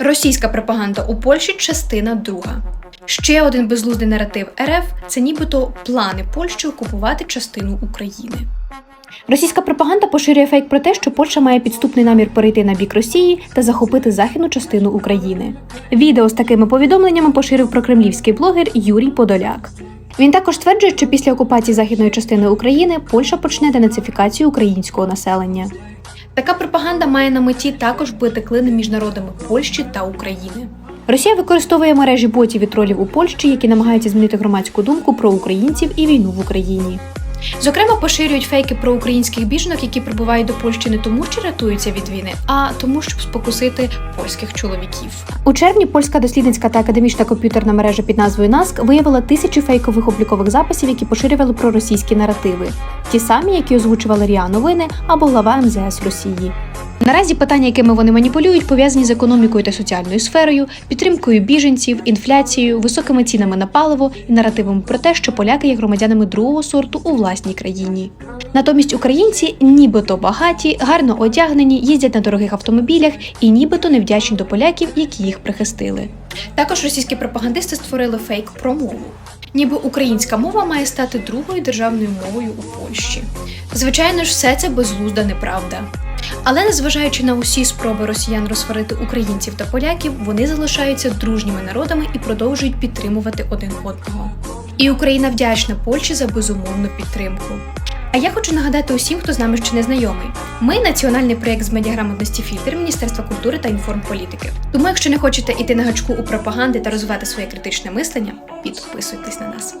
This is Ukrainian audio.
Російська пропаганда у Польщі частина друга. Ще один безглуздий наратив РФ це нібито плани Польщі окупувати частину України. Російська пропаганда поширює фейк про те, що Польща має підступний намір перейти на бік Росії та захопити західну частину України. Відео з такими повідомленнями поширив прокремлівський блогер Юрій Подоляк. Він також стверджує, що після окупації західної частини України Польща почне денацифікацію українського населення. Така пропаганда має на меті також бити клини між народами Польщі та України. Росія використовує мережі ботів і тролів у Польщі, які намагаються змінити громадську думку про українців і війну в Україні. Зокрема, поширюють фейки про українських біженок, які прибувають до Польщі не тому, що рятуються від війни, а тому, щоб спокусити польських чоловіків. У червні польська дослідницька та академічна комп'ютерна мережа під назвою НАСК виявила тисячі фейкових облікових записів, які поширювали проросійські наративи, ті самі, які озвучували РІА Новини або глава МЗС Росії. Наразі питання, якими вони маніпулюють, пов'язані з економікою та соціальною сферою, підтримкою біженців, інфляцією, високими цінами на паливо і наративами про те, що поляки є громадянами другого сорту у власній країні. Натомість українці нібито багаті, гарно одягнені, їздять на дорогих автомобілях і нібито невдячні до поляків, які їх прихистили. Також російські пропагандисти створили фейк про мову. Ніби українська мова має стати другою державною мовою у Польщі. Звичайно ж, все це безглузда неправда. Але незважаючи на усі спроби росіян розсварити українців та поляків, вони залишаються дружніми народами і продовжують підтримувати один одного. І Україна вдячна Польщі за безумовну підтримку. А я хочу нагадати усім, хто з нами ще не знайомий. Ми національний проєкт з медіаграмотності фільтр Міністерства культури та інформполітики. Тому, якщо не хочете іти на гачку у пропаганди та розвивати своє критичне мислення, підписуйтесь на нас.